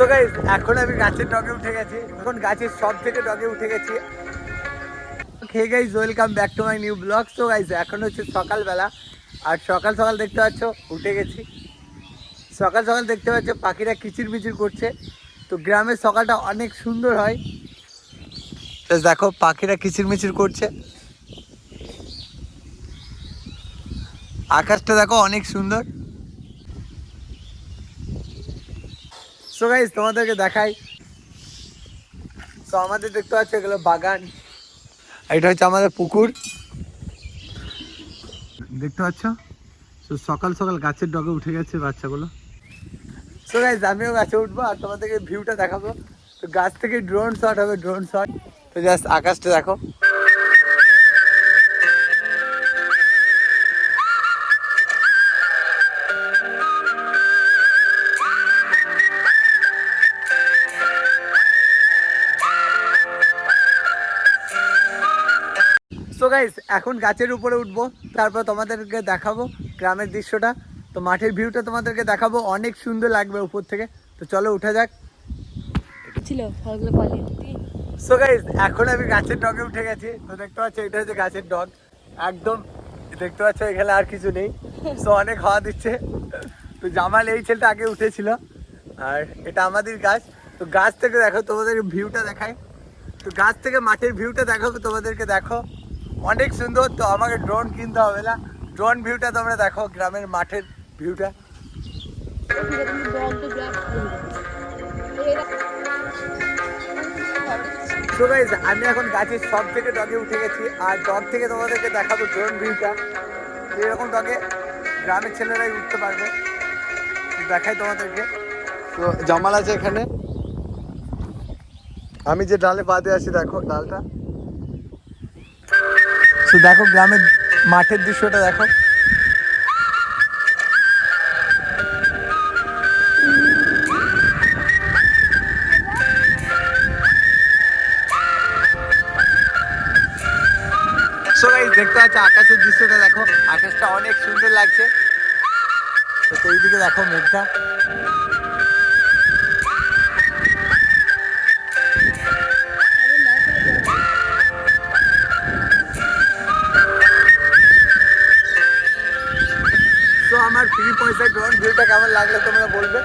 So guys এখন আমি গাছের ডগে উঠে গেছি। এখন গাছের সব থেকে ডগে উঠে গেছি। Hey guys welcome back to my new blog so guys এখন হচ্ছে সকালবেলা। আর সকাল সকাল দেখতে পাচ্ছ, উঠে গেছি। সকাল সকাল দেখতে পাচ্ছ, পাখিরা কিচির মিচির করছে। তো গ্রামের সকালটা অনেক সুন্দর হয়। তো দেখো, পাখিরা কিচির মিচির করছে। আকাশটা দেখো অনেক সুন্দর। সো গাইস তোমাদেরকে দেখাই। তো আমাদের দেখতে পাচ্ছ এগুলো বাগান। এটা হচ্ছে আমাদের পুকুর। দেখতে পাচ্ছ? তো সকাল সকাল গাছের ডগে উঠে গেছে বাচ্চাগুলো। সো গাইস আমিও গাছে উঠবো আর তোমাদেরকে ভিউটা দেখাবো। তো গাছ থেকে ড্রোন শট হবে ড্রোন শট তো জাস্ট আকাশটা দেখো। সো গাইস এখন গাছের উপরে উঠবো তারপর তোমাদেরকে দেখাবো গ্রামের দৃশ্যটা। তো মাঠের ভিউটা তোমাদেরকে দেখাবো অনেক সুন্দর লাগবে উপর থেকে। তো চলো উঠা যাক। ছিল? ফলগুলো পালিয়ে সো গাইস এখন আমি গাছের ডগে উঠে গেছি। তো দেখতে পাচ্ছ এটা হচ্ছে গাছের ডগ। একদম দেখতে পাচ্ছ এখানে আর কিছু নেই। সো অনেক হাওয়া দিচ্ছে। তো জামাল এই ছেলেটা আগে উঠেছিল। আর এটা আমাদের গাছ। তো গাছ থেকে দেখো তোমাদের ভিউটা দেখায় তো গাছ থেকে মাঠের ভিউটা দেখাবো তোমাদেরকে দেখো। অনেক সুন্দর, তো আমাকে ড্রোন কিনতে হবে না। ড্রোন ভিউটা তোমরা দেখো, গ্রামের মাঠের ভিউটা গাইজ আমি এখন গাছের সব থেকে ডগে উঠে গেছি, আর ডগ থেকে তোমাদেরকে দেখাবো ড্রোন ভিউটা এরকম ডগে গ্রামের ছেলেরাই উঠতে পারবে। তো দেখাই তোমাদেরকে। তো জামাল আছে এখানে। আমি যে ডালে দিয়ে আছি, দেখো ডালটা। তো দেখো গ্রামের মাঠের দৃশ্যটা দেখো। দেখতে পাচ্ছ আকাশের দৃশ্যটা দেখো। আকাশটা অনেক সুন্দর লাগছে। তো সেই দিকে দেখো মেঘটা। ভিউটা কেমন লাগল তোমরা বলবে।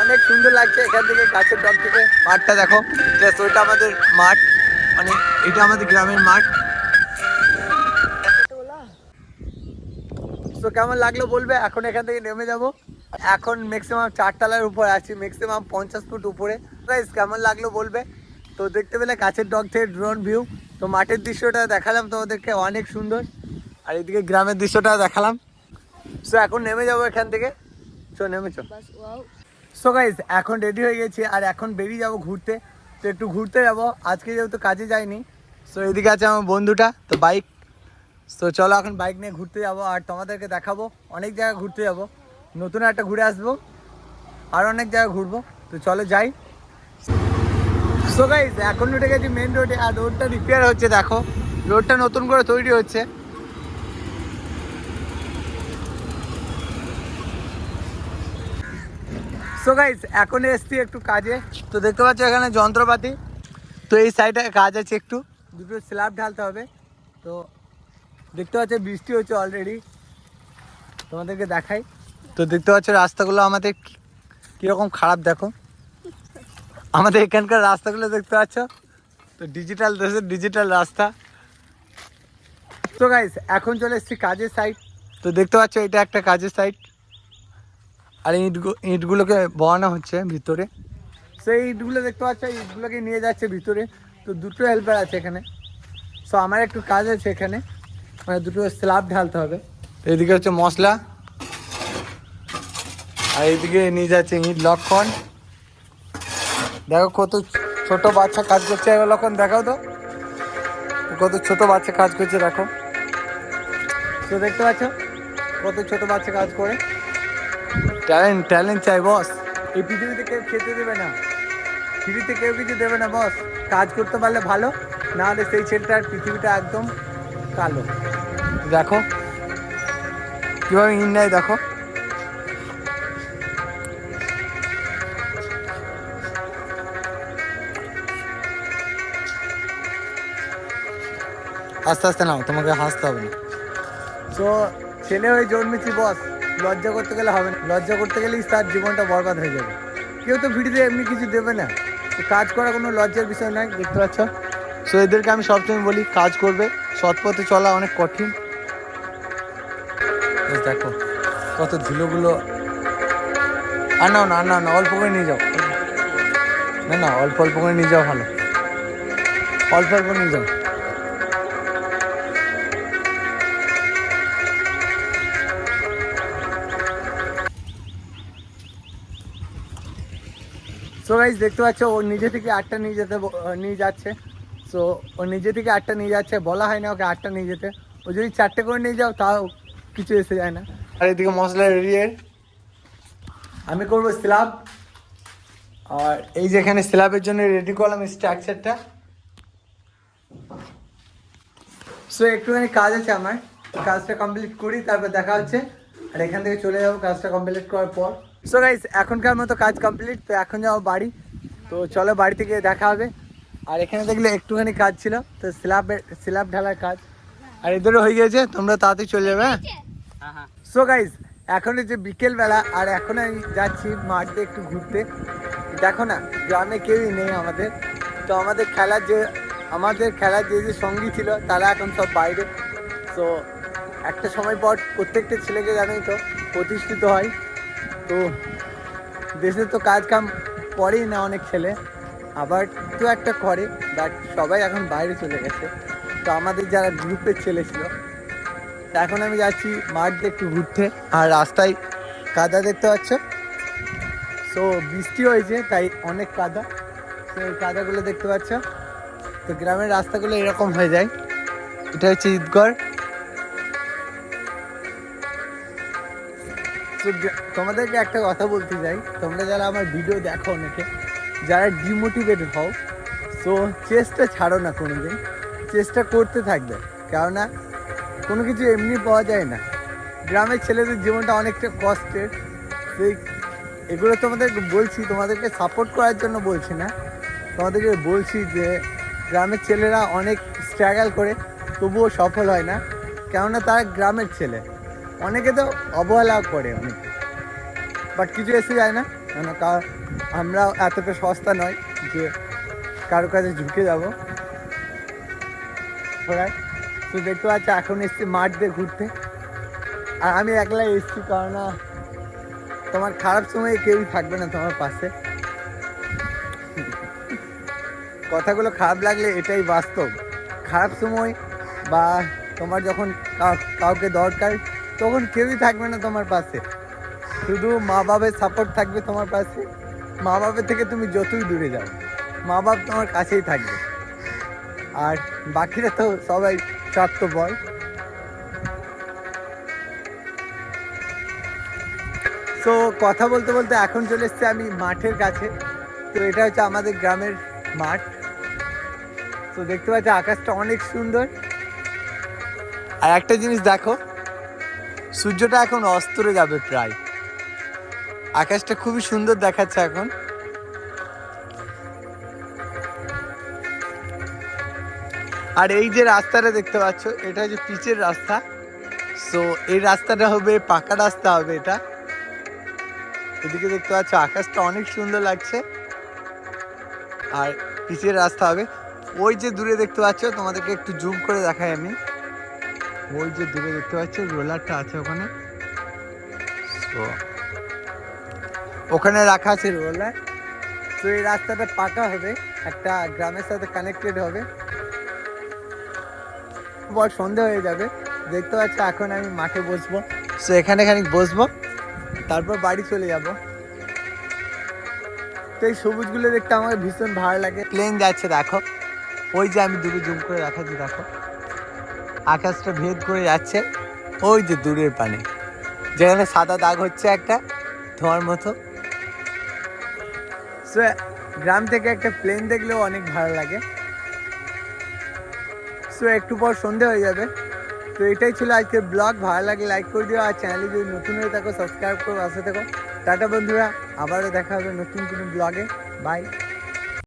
অনেক সুন্দর লাগছে এখান থেকে গাছের ডগ থেকে। মাঠটা দেখো জাস্ট ওইটা আমাদের মাঠ মানে এটা আমাদের গ্রামের মাঠ। তো কেমন লাগল বলবে, এখন এখান থেকে নেমে যাব। এখন ম্যাক্সিমাম চারতলার উপরে আছি ম্যাক্সিমাম পঞ্চাশ ফুট উপরে। প্রাইস কেমন লাগল বলবে? তো দেখতে পেলে গাছের ডগ থেকে ড্রোন ভিউ তো মাঠের দৃশ্যটা দেখালাম তোমাদেরকে, অনেক সুন্দর। আর এদিকে গ্রামের দৃশ্যটা দেখালাম। সো এখন নেমে যাব এখান থেকে। সো নেমেছো। বাস ওয়াও সো গাইজ এখন রেডি হয়ে গেছি আর এখন বেরিয়ে যাব ঘুরতে। তো একটু ঘুরতে যাব আজকে যেহেতু কাজে যাইনি। সো এদিকে আছে আমার বন্ধুটা তো বাইক সো চলো এখন বাইক নিয়ে ঘুরতে যাব আর তোমাদেরকে দেখাবো অনেক জায়গায় ঘুরতে যাব। নতুন একটা ঘুরে আসব আর অনেক জায়গায় ঘুরবো। তো চলো যাই। সো গাইজ এখন উঠে গেছি মেন রোডে আর রোডটা রিপেয়ার হচ্ছে দেখো। রোডটা নতুন করে তৈরি হচ্ছে। সো গাইস এখন এসছি একটু কাজে। তো দেখতে পাচ্ছ এখানে যন্ত্রপাতি। তো এই সাইডে কাজ আছে একটু। দুটো স্ল্যাব ঢালতে হবে। তো দেখতে পাচ্ছ বৃষ্টি হচ্ছে অলরেডি তোমাদেরকে দেখাই। তো দেখতে পাচ্ছ রাস্তাগুলো আমাদের কীরকম খারাপ দেখো। আমাদের এখানকার রাস্তাগুলো দেখতে পাচ্ছ। তো ডিজিটাল দেশের ডিজিটাল রাস্তা। তো গাইস এখন চলে এসেছি কাজের সাইড তো দেখতে পাচ্ছ এটা একটা কাজের সাইড আর ইটগুলো ইটগুলোকে বসানো হচ্ছে ভিতরে। সেই ইটগুলো দেখতে পাচ্ছ ইটগুলোকে নিয়ে যাচ্ছে ভিতরে। তো দুটো হেল্পার আছে এখানে। সো আমার একটু কাজ আছে এখানে। মানে দুটো স্ল্যাব ঢালতে হবে। এদিকে হচ্ছে মশলা। আর এইদিকে নিয়ে যাচ্ছে ইট লক্ষণ। দেখো কত ছোট বাচ্চা কাজ করছে। এবার লক্ষণ দেখাও তো। কত ছোট বাচ্চা কাজ করছে দেখো। তো দেখতে পাচ্ছ কত ছোট বাচ্চা কাজ করে। ট্যালেন্ট ট্যালেন্ট চাই বস এই পৃথিবীতে কেউ খেতে দেবে না। পৃথিবীতে কেউ কিছু দেবে না বস কাজ করতে পারলে ভালো, না হলে সেই ছেলেটার পৃথিবীটা একদম কালো। দেখো, কীভাবে ইন্ডিয়ায় দেখো? আস্তে আস্তে নাও, তোমাকে হাসতে হবে তো ছেলে হয়ে জন্মেছি বস লজ্জা করতে গেলে হবে না। লজ্জা করতে গেলেই তার জীবনটা বরবাদ হয়ে যাবে। কেউ তো ভিডিওতে এমনি কিছু দেবে না। কাজ করা কোনো লজ্জার বিষয় নয় দেখতে পাচ্ছ? সো এদেরকে আমি সবসময় বলি, কাজ করবে। সৎ পথে চলা অনেক কঠিন। দেখো, কত ধুলোগুলো। আর নাও না, আর নাও না, অল্প করে নিয়ে যাও। না না, অল্প অল্প করে নিয়ে যাও ভালো। অল্প অল্প নিয়ে যাও। সো গাইজ দেখতে পাচ্ছ ও নিজে থেকে আটটা নিয়ে যেতে নিয়ে যাচ্ছে। সো ও নিজে থেকে আটটা নিয়ে যাচ্ছে বলা হয় না ওকে আটটা নিয়ে যেতে। ও যদি চারটে করে নিয়ে যাও তাও কিছু এসে যায় না। আর এদিকে মশলা রেডি এর। আমি করব স্ল্যাব আর এই যে এখানে স্ল্যাবের জন্য রেডি করলাম স্ট্রাকচারটা সো একটুখানি কাজ আছে আমার। কাজটা কমপ্লিট করি তারপর দেখা হচ্ছে। আর এখান থেকে চলে যাব কাজটা কমপ্লিট করার পর। সো গাইস এখনকার মতো কাজ কমপ্লিট তো এখন যাব বাড়ি। তো চলো বাড়ি থেকে দেখা হবে। আর এখানে দেখলে একটুখানি কাজ ছিল তো স্ল্যাবের স্ল্যাব ঢালার কাজ। আর এদেরও হয়ে গেছে তোমরা তাড়াতাড়ি চলে যাবে হ্যাঁ? সো গাইস এখন হচ্ছে বিকেলবেলা আর এখন আমি যাচ্ছি মাঠ একটু ঘুরতে। দেখো না গ্রামে কেউই নেই আমাদের। তো আমাদের খেলার যে আমাদের খেলার যে যে সঙ্গী ছিল তারা এখন সব বাইরে। তো একটা সময় পর প্রত্যেকটা ছেলেকে জানোই তো প্রতিষ্ঠিত হয়। তো দেশে তো কাজ কাম করেই না অনেক ছেলে, আবার তো একটা করে বাট সবাই এখন বাইরে চলে গেছে। তো আমাদের যারা গ্রুপের ছেলে ছিল এখন আমি যাচ্ছি মাঠ দিয়ে একটু ঘুরতে, আর রাস্তায় কাদা দেখতে পাচ্ছ। তো বৃষ্টি হয়েছে, তাই অনেক কাদা। তো এই কাদাগুলো দেখতে পাচ্ছ। তো গ্রামের রাস্তাগুলো এরকম হয়ে যায়। এটা হচ্ছে ঈদগড়। তোমাদেরকে একটা কথা বলতে চাই। তোমরা যারা আমার ভিডিও দেখো অনেকে, যারা ডিমোটিভেটেড হও, তো চেষ্টা ছাড়ো না কোনো দিন চেষ্টা করতে থাকবে, কেননা কোনো কিছু এমনি পাওয়া যায় না। গ্রামের ছেলেদের জীবনটা অনেকটা কষ্টের। সেই এগুলো তোমাদেরকে বলছি, তোমাদেরকে সাপোর্ট করার জন্য বলছি না। তোমাদেরকে বলছি যে, গ্রামের ছেলেরা অনেক স্ট্রাগল করে, তবুও সফল হয় না। কেননা তারা গ্রামের ছেলে। অনেকে তো অবহেলা করে অনেকে। বাট কিছু এসে যায় না কেন কা- আমরা এতটা সস্তা নয় যে কারও কাছে ঝুঁকে যাব। তো দেখতে পাচ্ছ, এখন এসছি মাঠ দিয়ে ঘুরতে। আর আমি একলাই এসছি কারণ তোমার খারাপ সময়ে কেউই থাকবে না তোমার পাশে। কথাগুলো খারাপ লাগলে এটাই বাস্তব। খারাপ সময় বা তোমার যখন কাউকে দরকার তখন কেউই থাকবে না তোমার পাশে। শুধু মা বাবার সাপোর্ট থাকবে তোমার পাশে। মা বাবার থেকে তুমি যতই দূরে যাও মা বাপ তোমার কাছেই থাকবে। আর বাকিরা তো সবাই স্বার্থপর। তো কথা বলতে বলতে এখন চলে এসছে আমি মাঠের কাছে। তো এটা হচ্ছে আমাদের গ্রামের মাঠ। তো দেখতে পাচ্ছি আকাশটা অনেক সুন্দর। আর একটা জিনিস দেখো সূর্যটা এখন অস্তরে যাবে প্রায়। আকাশটা খুবই সুন্দর দেখাচ্ছে এখন। আর এই যে রাস্তাটা দেখতে পাচ্ছ, এটা হচ্ছে পিচের রাস্তা। সো এই রাস্তাটা হবে পাকা রাস্তা হবে এটা। এদিকে দেখতে পাচ্ছ, আকাশটা অনেক সুন্দর লাগছে। আর পিচের রাস্তা হবে। ওই যে দূরে দেখতে পাচ্ছ, তোমাদেরকে একটু জুম করে দেখাই আমি। ওই যে দূরে দেখতে পাচ্ছ রোলারটা আছে ওখানে। So, ওখানে রাখা আছে রোলার। তো এই রাস্তাটা পাকা হবে একটা গ্রামের সাথে কানেক্টেড হবে। বল সন্ধে হয়ে যাবে। দেখতে পাচ্ছ এখন আমি মাঠে বসবো। সো এখানে খানিক বসবো তারপর বাড়ি চলে যাব। তো এই সবুজগুলো দেখতে আমার ভীষণ ভালো লাগে। প্লেন যাচ্ছে দেখো। ওই যে আমি দূরে জুম করে দেখাচ্ছি দেখো। আকাশটা ভেদ করে যাচ্ছে ওই যে দূরের পানে। যেখানে সাদা দাগ হচ্ছে একটা ধোঁয়ার মতো। গ্রাম থেকে একটা প্লেন দেখলেও অনেক ভালো লাগে। সো একটু পর সন্ধে হয়ে যাবে। তো এটাই ছিল আজকের ব্লগ ভালো লাগে লাইক করে দিও। আর চ্যানেলে যদি নতুন হয়ে থাকো সাবস্ক্রাইব করো আসে থাকো। টাটা বন্ধুরা, আবারও দেখা হবে নতুন কোনো ব্লগে বাই